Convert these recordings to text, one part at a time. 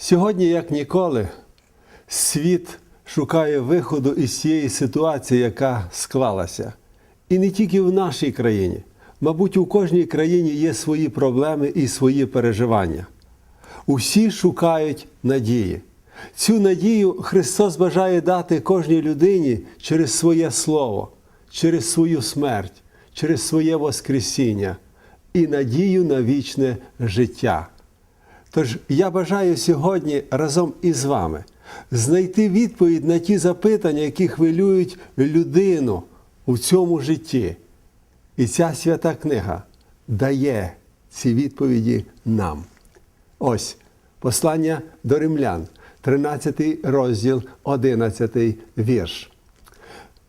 Сьогодні, як ніколи, світ шукає виходу із цієї ситуації, яка склалася. І не тільки в нашій країні. Мабуть, у кожній країні є свої проблеми і свої переживання. Усі шукають надії. Цю надію Христос бажає дати кожній людині через своє Слово, через свою смерть, через своє Воскресіння і надію на вічне життя. Тож я бажаю сьогодні разом із вами знайти відповідь на ті запитання, які хвилюють людину у цьому житті. І ця свята книга дає ці відповіді нам. Ось послання до римлян, 13 розділ, 11 вірш.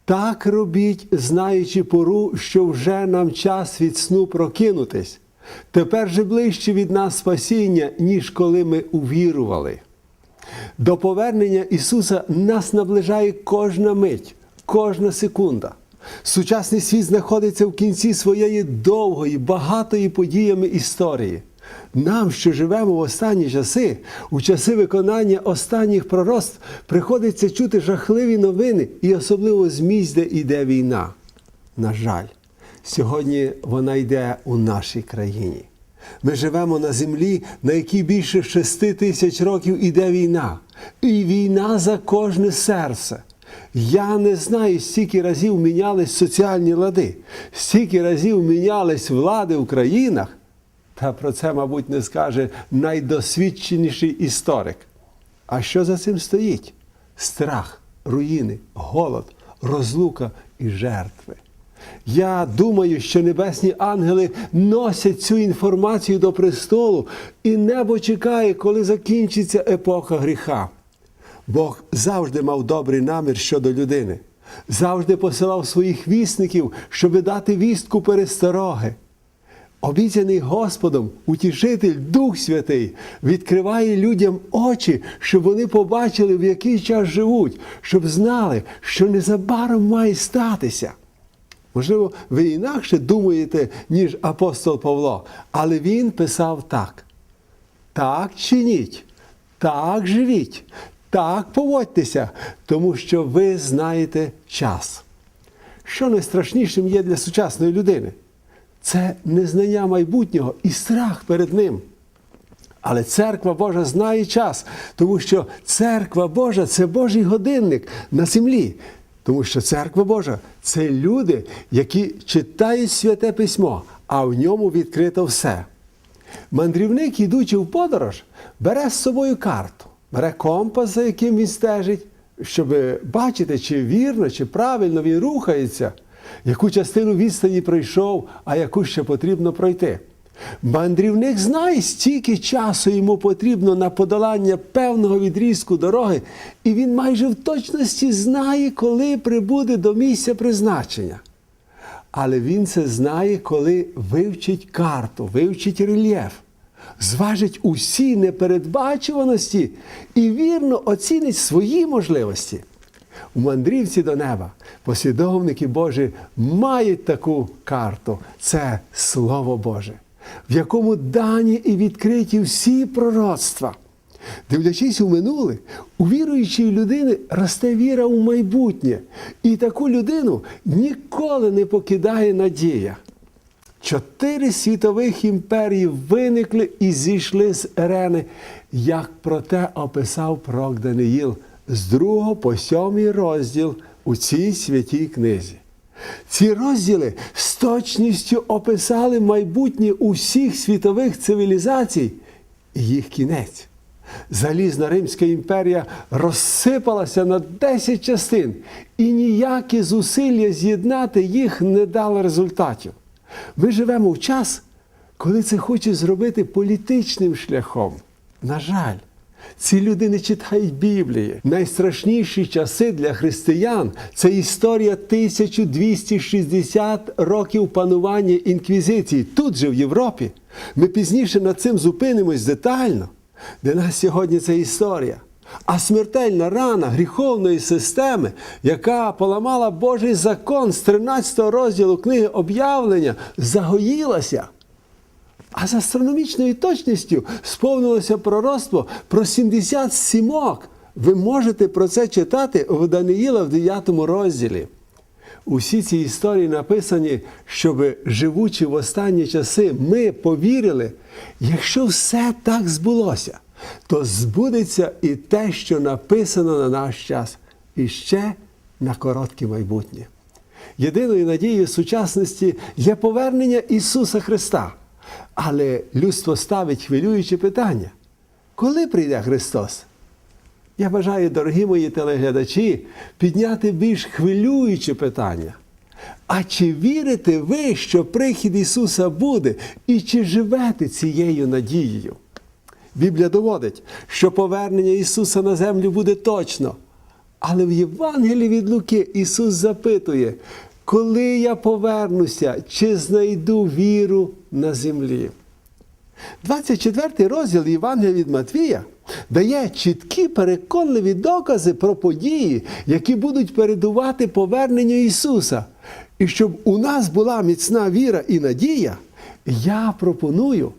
Так робіть, знаючи пору, що вже нам час від сну прокинутись. Тепер же ближче від нас спасіння, ніж коли ми увірували. До повернення Ісуса нас наближає кожна мить, кожна секунда. Сучасний світ знаходиться в кінці своєї довгої, багатої подіями історії. Нам, що живемо в останні часи, у часи виконання останніх пророцтв, приходиться чути жахливі новини, і особливо з місць, де йде війна. На жаль, сьогодні вона йде у нашій країні. Ми живемо на землі, на якій більше шести тисяч років іде війна. І війна за кожне серце. Я не знаю, стільки разів мінялись соціальні лади, стільки разів мінялись влади в країнах. Та про це, мабуть, не скаже найдосвідченіший історик. А що за цим стоїть? Страх, руїни, голод, розлука і жертви. Я думаю, що небесні ангели носять цю інформацію до престолу, і небо чекає, коли закінчиться епоха гріха. Бог завжди мав добрий намір щодо людини, завжди посилав своїх вісників, щоб дати вістку перестороги. Обіцяний Господом, утішитель Дух Святий відкриває людям очі, щоб вони побачили, в який час живуть, щоб знали, що незабаром має статися. Можливо, ви інакше думаєте, ніж апостол Павло, але він писав так: так чиніть, так живіть, так поводьтеся, тому що ви знаєте час. Що найстрашнішим є для сучасної людини? Це незнання майбутнього і страх перед ним. Але церква Божа знає час, тому що церква Божа це Божий годинник на землі. Тому що церква Божа це люди, які читають святе письмо, а в ньому відкрито все. Мандрівник, ідучи в подорож, бере з собою карту, бере компас, за яким він стежить, щоб бачити, чи вірно, чи правильно він рухається, яку частину відстані пройшов, а яку ще потрібно пройти. Мандрівник знає, стільки часу йому потрібно на подолання певного відрізку дороги, і він майже в точності знає, коли прибуде до місця призначення. Але він це знає, коли вивчить карту, вивчить рельєф, зважить усі непередбачуваності і вірно оцінить свої можливості. У мандрівці до неба послідовники Божі мають таку карту це Слово Боже, в якому дані і відкриті всі пророцтва. Дивлячись у минуле, у віруючої людини росте віра у майбутнє, і таку людину ніколи не покидає надія. Чотири світових імперії виникли і зійшли з арени, як про те описав пророк Даниїл з 2 по 7 розділ у цій святій книзі. Ці розділи з точністю описали майбутнє усіх світових цивілізацій і їх кінець. Залізна Римська імперія розсипалася на 10 частин, і ніякі зусилля з'єднати їх не дали результатів. Ми живемо в час, коли це хочуть зробити політичним шляхом. На жаль, ці люди не читають Біблії. Найстрашніші часи для християн це історія 1260 років панування інквізиції тут же в Європі. Ми пізніше над цим зупинимось детально. Для нас сьогодні це історія. А смертельна рана гріховної системи, яка поламала Божий закон з 13 розділу книги об'явлення, загоїлася. А з астрономічною точністю сповнилося пророцтво про 70 сімок. Ви можете про це читати в Даниїла в 9 розділі. Усі ці історії написані, щоб, живучи в останні часи, ми повірили, якщо все так збулося, то збудеться і те, що написано на наш час, і ще на коротке майбутнє. Єдиною надією сучасності є повернення Ісуса Христа. Але людство ставить хвилюючі питання: коли прийде Христос? Я бажаю, дорогі мої телеглядачі, підняти більш хвилюючі питання. А чи вірите ви, що прихід Ісуса буде, і чи живете цією надією? Біблія доводить, що повернення Ісуса на землю буде точно. Але в Євангелії від Луки Ісус запитує, коли я повернуся, чи знайду віру на землі? 24 розділ Євангелія від Матвія дає чіткі переконливі докази про події, які будуть передувати поверненню Ісуса. І щоб у нас була міцна віра і надія, я пропоную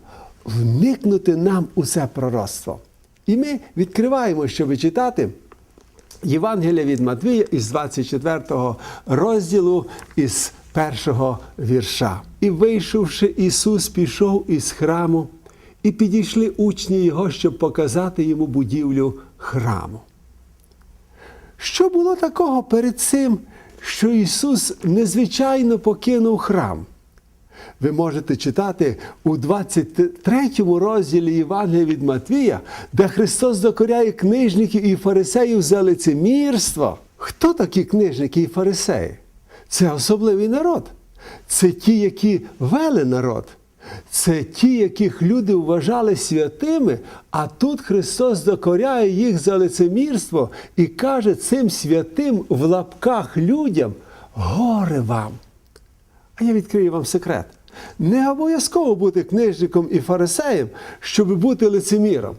вникнути нам у це пророцтво. І ми відкриваємо, щоб читати Євангелія від Матвія із 24 розділу із першого вірша. І вийшовши, Ісус пішов із храму, і підійшли учні Його, щоб показати йому будівлю храму. Що було такого перед цим, що Ісус незвичайно покинув храм? Ви можете читати у 23 розділі Євангелія від Матвія, де Христос докоряє книжників і фарисеїв за лицемірство. Хто такі книжники і фарисеї? Це особливий народ. Це ті, які вели народ. Це ті, яких люди вважали святими, а тут Христос докоряє їх за лицемірство і каже цим святим в лапках людям горе вам. А я відкрию вам секрет. Не обов'язково бути книжником і фарисеєм, щоб бути лицеміром.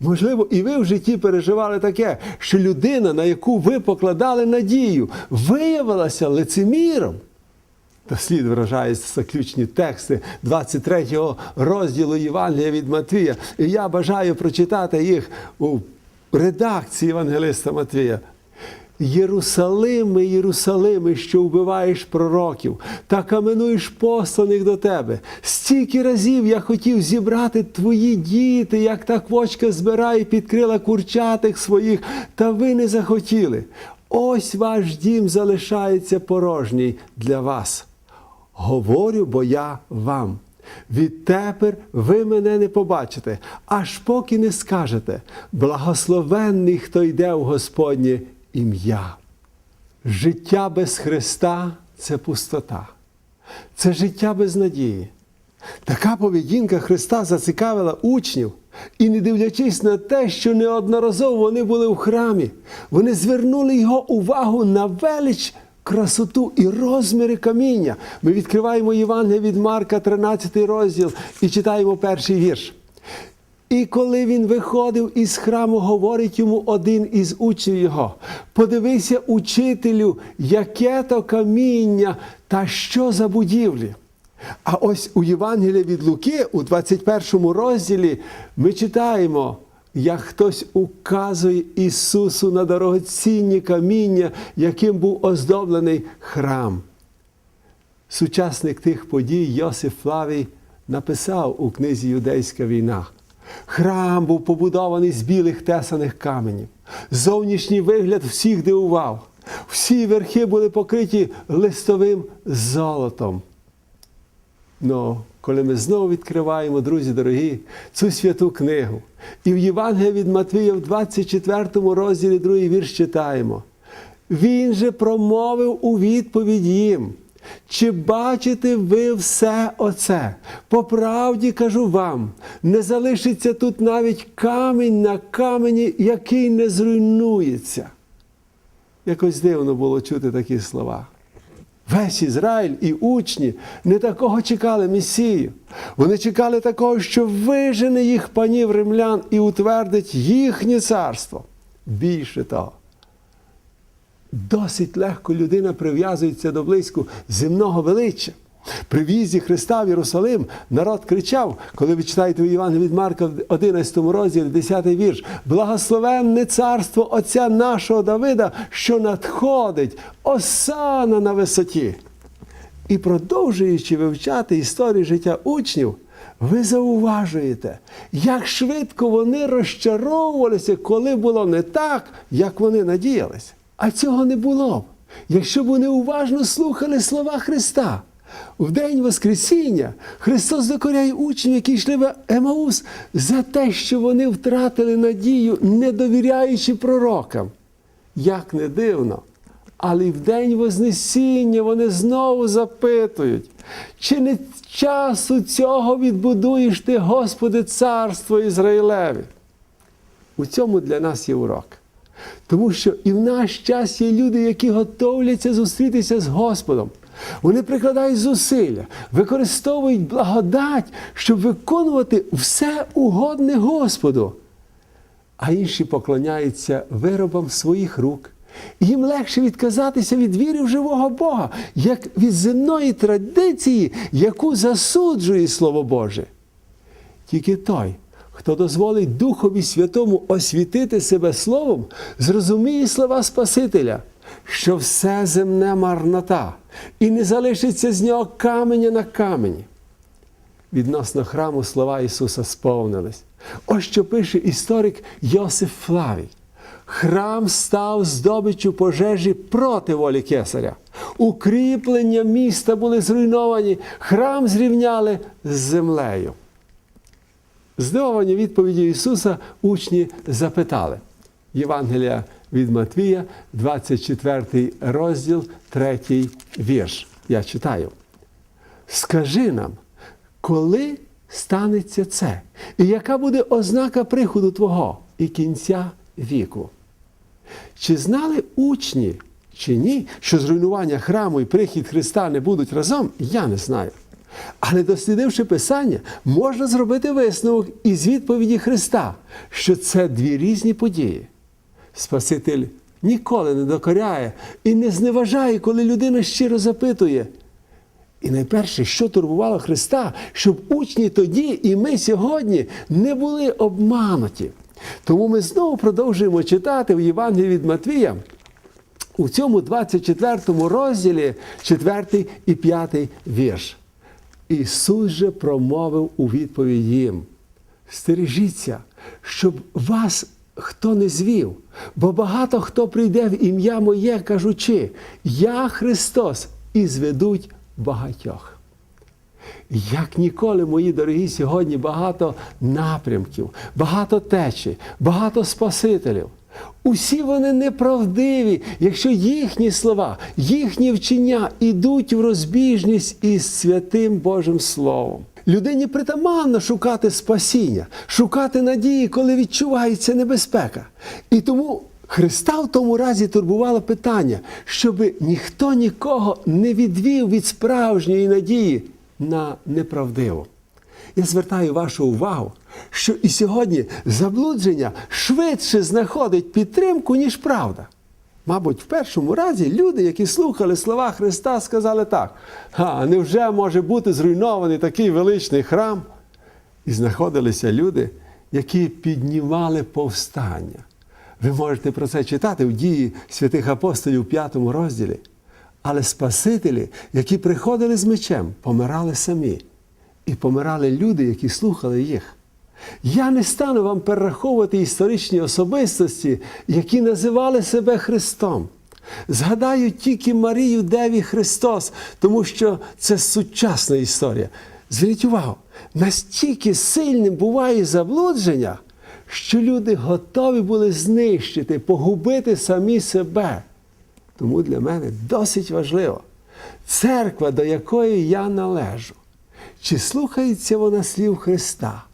Можливо, і ви в житті переживали таке, що людина, на яку ви покладали надію, виявилася лицеміром. Та слід вражаються заключні тексти 23 розділу Євангелія від Матвія. І я бажаю прочитати їх у редакції Євангелиста Матвія. Єрусалиме, Єрусалиме, що вбиваєш пророків та каменуєш посланих до тебе. Стільки разів я хотів зібрати твої діти, як та квочка збирає під крила курчатих своїх, та ви не захотіли. Ось ваш дім залишається порожній для вас. Говорю, бо я вам. Відтепер ви мене не побачите, аж поки не скажете благословенний, хто йде в Господнє ім'я. Життя без Христа це пустота, це життя без надії. Така поведінка Христа зацікавила учнів, і не дивлячись на те, що неодноразово вони були в храмі, вони звернули його увагу на велич красоту і розміри каміння. Ми відкриваємо Євангелія від Марка, 13 розділ, і читаємо перший вірш. І коли він виходив із храму, говорить йому один із учнів його: подивися, учителю, яке то каміння та що за будівлі. А ось у Євангелії від Луки, у 21 розділі, ми читаємо, як хтось указує Ісусу на дорогоцінні каміння, яким був оздоблений храм. Сучасник тих подій Йосиф Флавій написав у книзі Юдейська війна. Храм був побудований з білих тесаних каменів. Зовнішній вигляд всіх дивував. Всі верхи були покриті листовим золотом. Ну, коли ми знову відкриваємо, друзі дорогі, цю святу книгу, і в Євангелії від Матвія в 24 розділі другий вірш читаємо. Він же промовив у відповідь їм. Чи бачите ви все оце? По правді кажу вам, не залишиться тут навіть камінь на камені, який не зруйнується. Якось дивно було чути такі слова. Весь Ізраїль і учні не такого чекали Месію. Вони чекали такого, що вижене їх панів римлян і утвердить їхнє царство. Більше того, досить легко людина прив'язується до близьку земного величчя. При в'їзді Христа в Єрусалим народ кричав, коли ви читаєте Євангелії від Марка в 11 розділі, 10 вірш, благословенне царство Отця нашого Давида, що надходить, осана на висоті. І продовжуючи вивчати історію життя учнів, ви зауважуєте, як швидко вони розчаровувалися, коли було не так, як вони надіялися. А цього не було б, якщо б вони уважно слухали слова Христа. В день Воскресіння Христос докоряє учнів, які йшли в Емаус, за те, що вони втратили надію, не довіряючи пророкам. Як не дивно, але в день Вознесіння вони знову запитують, чи не часу цього відбудуєш ти, Господи, царство Ізраїлеві? У цьому для нас є урок. Тому що і в наш час є люди, які готовляться зустрітися з Господом. Вони прикладають зусилля, використовують благодать, щоб виконувати все угодне Господу. А інші поклоняються виробам своїх рук. Їм легше відказатися від віри в живого Бога, як від земної традиції, яку засуджує Слово Боже. Тільки той, хто дозволить Духові Святому освітити себе Словом, зрозуміє слова Спасителя, що все земне марнота, і не залишиться з нього каменя на камені. Відносно храму слова Ісуса сповнились. Ось що пише історик Йосиф Флавій. Храм став здобиччю пожежі проти волі кесаря. Укріплення міста були зруйновані, храм зрівняли з землею. Здивовані відповіді Ісуса учні запитали. Євангелія від Матвія, 24 розділ, 3 вірш. Я читаю. Скажи нам, коли станеться це? І яка буде ознака приходу Твого і кінця віку? Чи знали учні, чи ні, що зруйнування храму і прихід Христа не будуть разом? Я не знаю. Але дослідивши Писання, можна зробити висновок із відповіді Христа, що це дві різні події. Спаситель ніколи не докоряє і не зневажає, коли людина щиро запитує. І найперше, що турбувало Христа, щоб учні тоді і ми сьогодні не були обмануті. Тому ми знову продовжуємо читати в Євангелії від Матвія у цьому 24 розділі 4 і 5 вірш. Ісус же промовив у відповідь їм: Стережіться, щоб вас хто не звів, бо багато хто прийде в ім'я Моє, кажучи, Я Христос, і зведуть багатьох. Як ніколи, мої дорогі, сьогодні багато напрямків, багато течі, багато спасителів. Усі вони неправдиві, якщо їхні слова, їхні вчення ідуть в розбіжність із святим Божим Словом. Людині притаманно шукати спасіння, шукати надії, коли відчувається небезпека. І тому Христа в тому разі турбувало питання, щоб ніхто нікого не відвів від справжньої надії на неправдиву. Я звертаю вашу увагу, що і сьогодні заблудження швидше знаходить підтримку, ніж правда. Мабуть, в першому разі люди, які слухали слова Христа, сказали так: а невже може бути зруйнований такий величний храм? І знаходилися люди, які піднімали повстання. Ви можете про це читати в дії святих апостолів у п'ятому розділі. Але Спасителі, які приходили з мечем, помирали самі. І помирали люди, які слухали їх. Я не стану вам перераховувати історичні особистості, які називали себе Христом. Згадаю тільки Марію Деві Христос, тому що це сучасна історія. Зверніть увагу, настільки сильним буває заблудження, що люди готові були знищити, погубити самі себе. Тому для мене досить важливо, церква, до якої я належу, чи слухається вона слів Христа,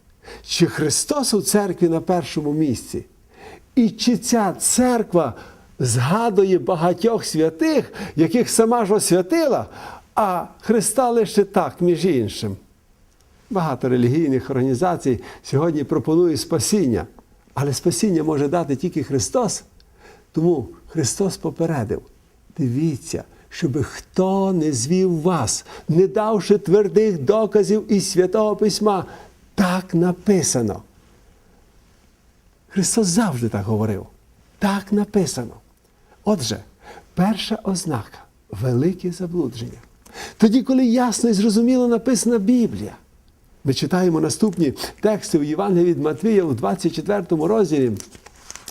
чи Христос у церкві на першому місці, і чи ця церква згадує багатьох святих, яких сама ж освятила, а Христа лише так, між іншим. Багато релігійних організацій сьогодні пропонують спасіння, але спасіння може дати тільки Христос. Тому Христос попередив: дивіться, щоб хто не звів вас, не давши твердих доказів із Святого Письма. Так написано. Христос завжди так говорив. Так написано. Отже, перша ознака велике заблудження. Тоді, коли ясно і зрозуміло написана Біблія, ми читаємо наступні тексти у Євангелії від Матвія у 24 розділі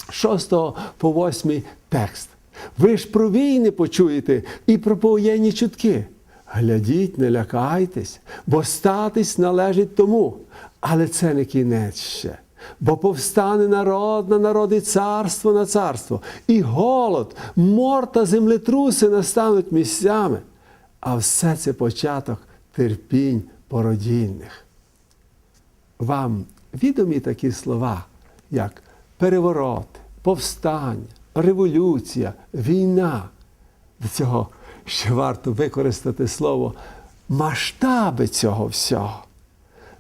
6 по 8 текст. Ви ж про війни почуєте і про повоєнні чутки. Глядіть, не лякайтесь, бо статись належить тому. Але це не кінець ще. Бо повстане народ на народ і царство на царство, і голод, мор та землетруси настануть місцями. А все це початок терпінь породільних. Вам відомі такі слова, як переворот, повстання, революція, війна. До цього ще варто використати слово масштаби цього всього.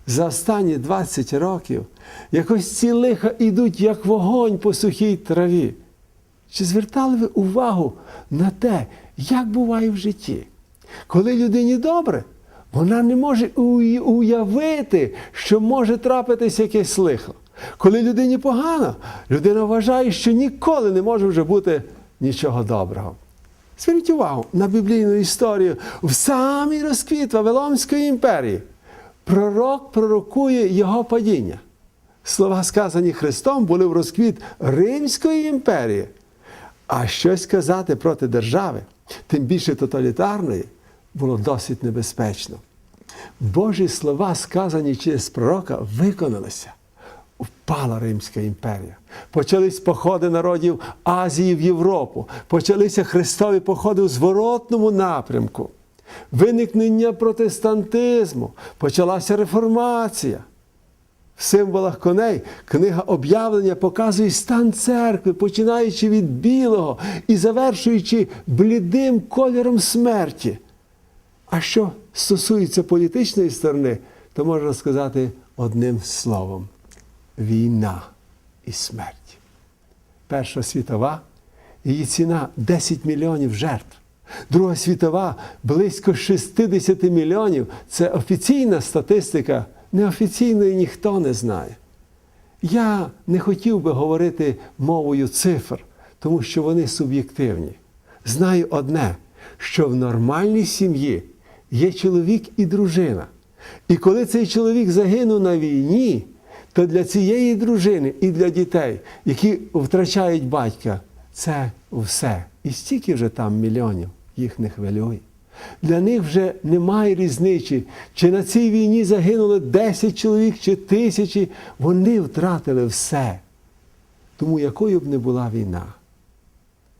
За останні 20 років якось ці лиха ідуть, як вогонь по сухій траві. Чи звертали ви увагу на те, як буває в житті? Коли людині добре, вона не може уявити, що може трапитись якесь лихо. Коли людині погано, людина вважає, що ніколи не може вже бути нічого доброго. Зверніть увагу на біблійну історію в самий розквіт Вавилонської імперії. Пророк пророкує його падіння. Слова, сказані Христом, були в розквіт Римської імперії. А щось сказати проти держави, тим більше тоталітарної, було досить небезпечно. Божі слова, сказані через пророка, виконалися. Впала Римська імперія. Почались походи народів Азії в Європу. Почалися хрестові походи у зворотному напрямку. Виникнення протестантизму, почалася реформація. В символах коней книга об'явлення показує стан церкви, починаючи від білого і завершуючи блідим кольором смерті. А що стосується політичної сторони, то можна сказати одним словом: війна і смерть. Перша світова, її ціна 10 мільйонів жертв. Друга світова близько 60 мільйонів. Це офіційна статистика, неофіційної ніхто не знає. Я не хотів би говорити мовою цифр, тому що вони суб'єктивні. Знаю одне, що в нормальній сім'ї є чоловік і дружина. І коли цей чоловік загинув на війні, то для цієї дружини і для дітей, які втрачають батька, це все. І стільки вже там мільйонів їх не хвилює. Для них вже немає різниці, чи на цій війні загинуло 10 чоловік, чи тисячі. Вони втратили все. Тому якою б не була війна,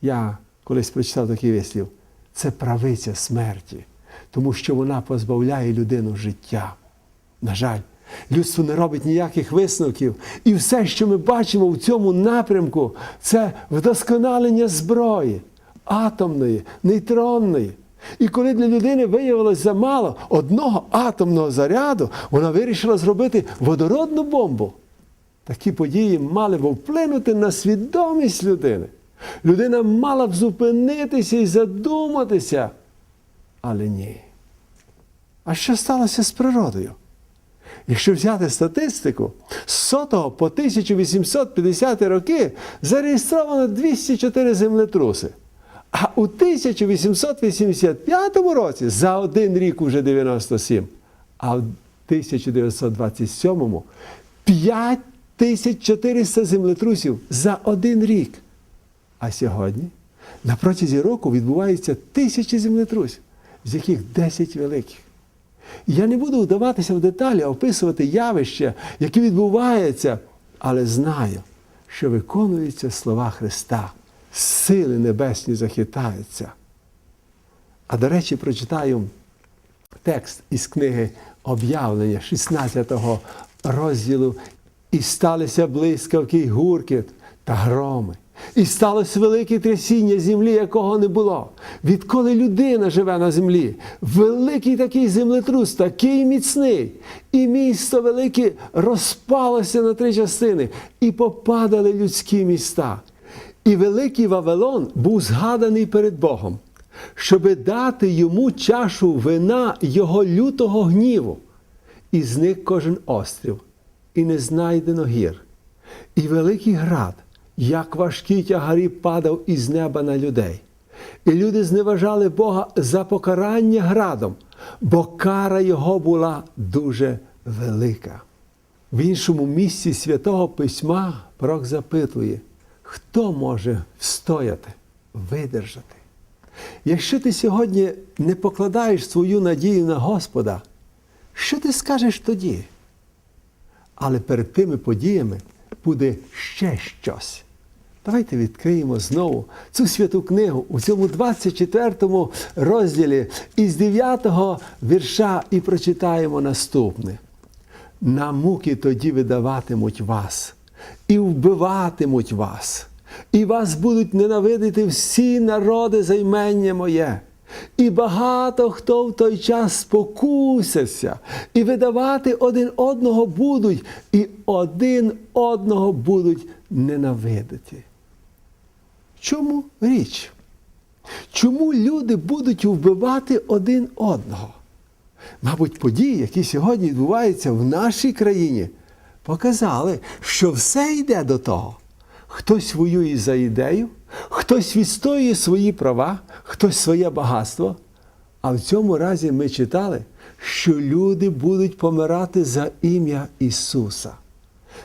я колись прочитав такий вислів, це правиця смерті, тому що вона позбавляє людину життя. На жаль, людство не робить ніяких висновків. І все, що ми бачимо в цьому напрямку, це вдосконалення зброї атомної, нейтронної. І коли для людини виявилось замало одного атомного заряду, вона вирішила зробити водородну бомбу. Такі події мали б вплинути на свідомість людини. Людина мала б зупинитися і задуматися. Але ні. А що сталося з природою? Якщо взяти статистику, з 100 по 1850 роки зареєстровано 204 землетруси. А у 1885 році за один рік уже 97, а в 1927 5400 землетрусів за один рік. А сьогодні на протязі року відбуваються тисячі землетрусів, з яких 10 великих. Я не буду вдаватися в деталі, описувати явища, які відбуваються, але знаю, що виконуються слова Христа. Сили небесні захитаються. А до речі, прочитаю текст із книги об'явлення 16 розділу. І сталися блискавки й гуркіт та громи. І сталося велике трясіння землі, якого не було. Відколи людина живе на землі, великий такий землетрус, такий міцний, і місто велике розпалося на три частини, і попадали людські міста. І великий Вавилон був згаданий перед Богом. щоби дати йому чашу вина його лютого гніву, і зник кожен острів, і не знайдено гір, і великий град, як важкі тягарі падав із неба на людей. І люди зневажали Бога за покарання градом, бо кара його була дуже велика. В іншому місці святого письма пророк запитує, хто може встояти, видержати. Якщо ти сьогодні не покладаєш свою надію на Господа, що ти скажеш тоді? Але перед тими подіями буде ще щось. Давайте відкриємо знову цю святу книгу у цьому 24 розділі із 9 вірша і прочитаємо наступне. На муки тоді видаватимуть вас, і вбиватимуть вас, і вас будуть ненавидити всі народи за ймення моє. І багато хто в той час спокусився, і видавати один одного будуть, і один одного будуть ненавидити. Чому річ? Чому люди будуть вбивати один одного? Мабуть, події, які сьогодні відбуваються в нашій країні, показали, що все йде до того. Хтось воює за ідею, хтось відстоює свої права, хтось своє багатство. А в цьому разі ми читали, що люди будуть помирати за ім'я Ісуса.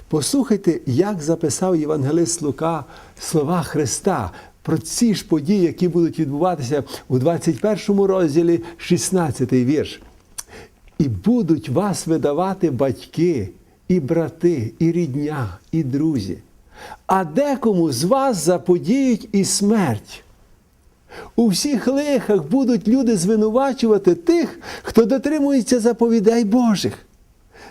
Послухайте, як записав Євангелист Лука слова Христа про ці ж події, які будуть відбуватися у 21 розділі, 16 вірш. І будуть вас видавати батьки, і брати, і рідня, і друзі. А декому з вас заподіють і смерть. У всіх лихах будуть люди звинувачувати тих, хто дотримується заповідей Божих.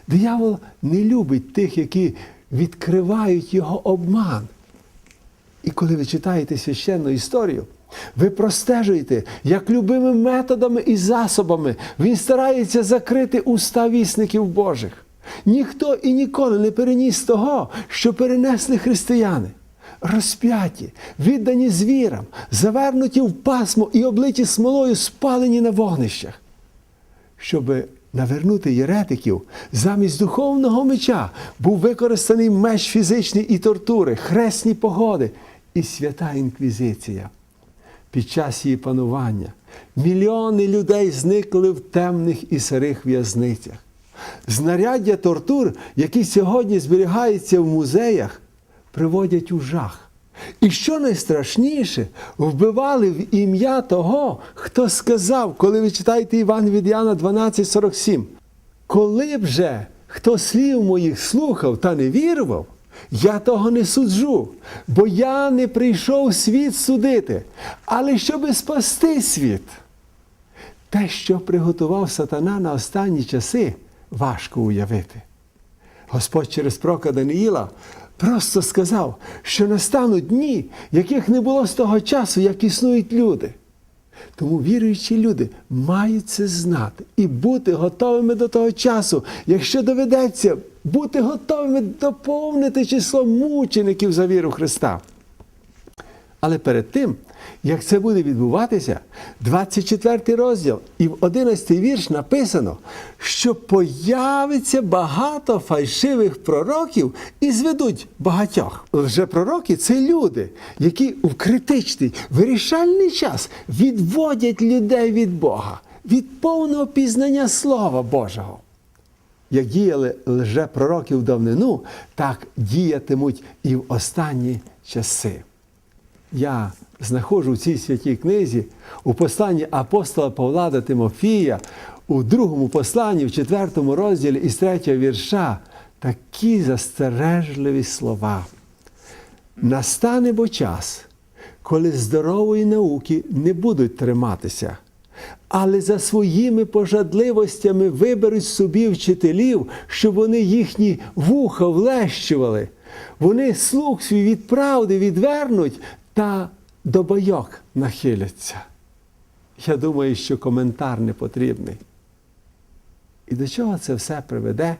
Диявол не любить тих, які відкривають його обман. І коли ви читаєте священну історію, ви простежуєте, як любими методами і засобами він старається закрити уста вісників Божих. Ніхто і ніколи не переніс того, що перенесли християни. Розп'яті, віддані звірам, завернуті в пасмо і облиті смолою, спалені на вогнищах. Щоби навернути єретиків, замість духовного меча був використаний меч фізичний і тортури, хресні погоди і свята інквізиція. Під час її панування мільйони людей зникли в темних і сирих в'язницях. Знаряддя тортур, які сьогодні зберігаються в музеях, приводять у жах. І що найстрашніше, вбивали в ім'я того, хто сказав, коли ви читаєте Іван від Іоанна 12,47, коли б же хто слів моїх слухав та не вірував, я того не суджу, бо я не прийшов світ судити, але щоби спасти світ. Те, що приготував сатана на останні часи, важко уявити. Господь через прока Даниїла просто сказав, що настануть дні, яких не було з того часу, як існують люди. Тому віруючі люди мають це знати і бути готовими до того часу, якщо доведеться бути готовими доповнити число мучеників за віру Христа. Але перед тим, як це буде відбуватися, 24 розділ і в 11 вірш написано, що появиться багато фальшивих пророків і зведуть багатьох. Лжепророки це люди, які в критичний, вирішальний час відводять людей від Бога, від повного пізнання Слова Божого. Як діяли лжепророки в давнину, так діятимуть і в останні часи. Я знаходжу в цій святій книзі у посланні апостола Павла до Тимофія, у другому посланні, в четвертому розділі із третього вірша, такі застережливі слова. Настане бо час, коли здорової науки не будуть триматися, але за своїми пожадливостями виберуть собі вчителів, щоб вони їхні вуха влещували. Вони слух свій від правди відвернуть та до бойок нахиляться. Я думаю, що коментар не потрібний. І до чого це все приведе?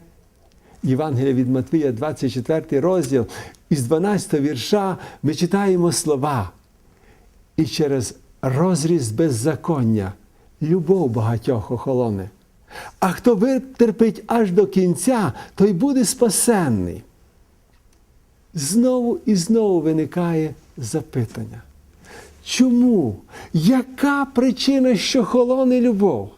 Євангелія від Матвія, 24 розділ, із 12 вірша ми читаємо слова. І через розріст беззаконня, любов багатьох охолоне. А хто витерпить аж до кінця, той буде спасенний. Знову і знову виникає запитання. Чому? Яка причина, що холоне любов?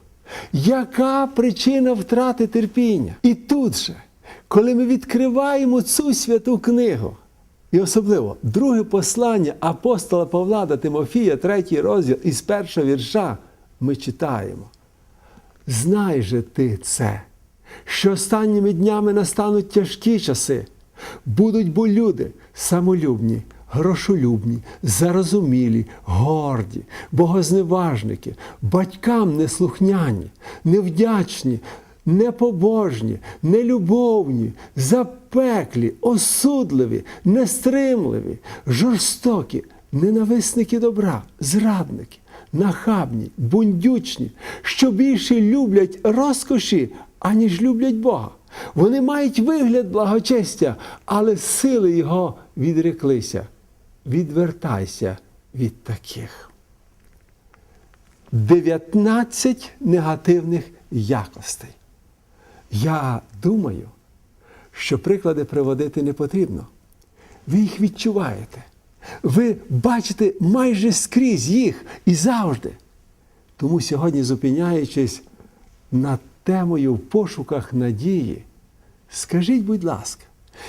Яка причина втрати терпіння? І тут же, коли ми відкриваємо цю святу книгу, і особливо друге послання апостола Павла до Тимофія, третій розділ із першого вірша, ми читаємо. Знай же ти це, що останніми днями настануть тяжкі часи, будуть бо люди самолюбні, грошолюбні, зарозумілі, горді, богозневажники, батькам неслухняні, невдячні, непобожні, нелюбовні, запеклі, осудливі, нестримливі, жорстокі, ненависники добра, зрадники, нахабні, бундючні, що більше люблять розкоші, аніж люблять Бога. Вони мають вигляд благочестя, але сили його відреклися. Відвертайся від таких. 19 негативних якостей. Я думаю, що приклади приводити не потрібно. Ви їх відчуваєте. Ви бачите майже скрізь їх і завжди. Тому сьогодні, зупиняючись над темою в пошуках надії, скажіть, будь ласка,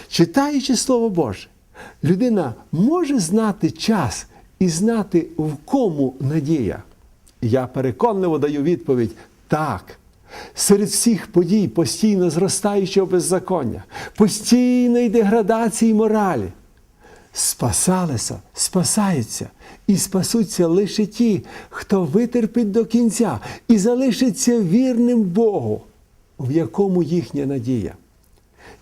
читаючи Слово Боже, людина може знати час і знати, в кому надія? Я переконливо даю відповідь так. Серед всіх подій постійно зростаючого беззаконня, постійної деградації моралі. Спасалися, спасаються і спасуться лише ті, хто витерпить до кінця і залишиться вірним Богу, в якому їхня надія.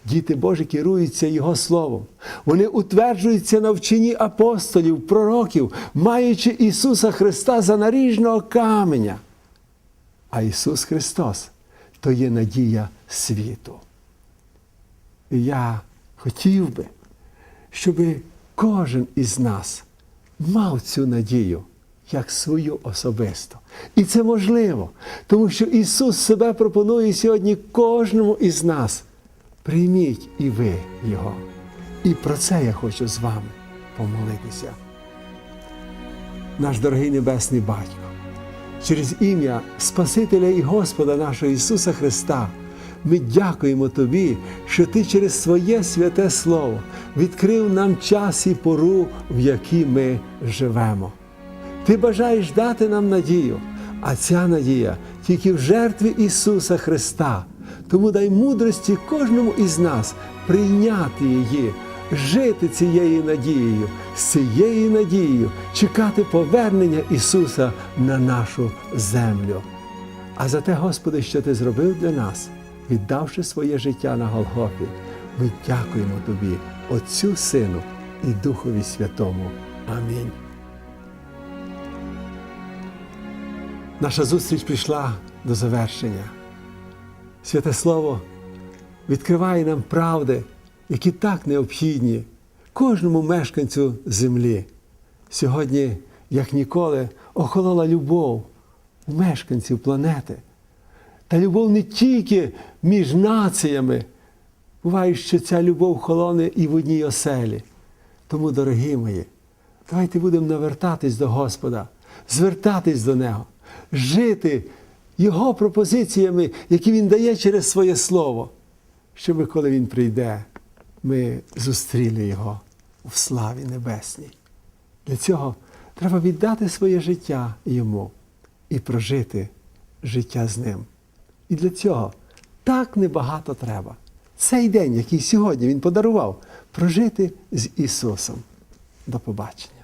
Діти Божі керуються Його Словом. Вони утверджуються на вченні апостолів, пророків, маючи Ісуса Христа за наріжного каменя. А Ісус Христос то є надія світу. І я хотів би, щоб кожен із нас мав цю надію як свою особисто. І це можливо, тому що Ісус себе пропонує сьогодні кожному із нас. Прийміть і ви Його. І про це я хочу з вами помолитися. Наш дорогий Небесний Батько, через ім'я Спасителя і Господа нашого Ісуса Христа. Ми дякуємо Тобі, що Ти через своє святе Слово відкрив нам час і пору, в якій ми живемо. Ти бажаєш дати нам надію, а ця надія тільки в жертві Ісуса Христа. Тому дай мудрості кожному із нас прийняти її, жити цією надією, з цією надією чекати повернення Ісуса на нашу землю. А за те, Господи, що Ти зробив для нас, віддавши своє життя на Голгофі, ми дякуємо Тобі, Отцю Сину і Духові Святому. Амінь. Наша зустріч прийшла до завершення. Святе Слово відкриває нам правди, які так необхідні кожному мешканцю землі. Сьогодні, як ніколи, охолола любов у мешканців планети. Та любов не тільки між націями. Буває, що ця любов холоне і в одній оселі. Тому, дорогі мої, давайте будемо навертатись до Господа, звертатись до Нього, жити Його пропозиціями, які Він дає через своє Слово, щоб коли Він прийде, ми зустріли Його в славі небесній. Для цього треба віддати своє життя йому і прожити життя з ним. І для цього так небагато треба. Цей день, який сьогодні Він подарував, прожити з Ісусом. До побачення.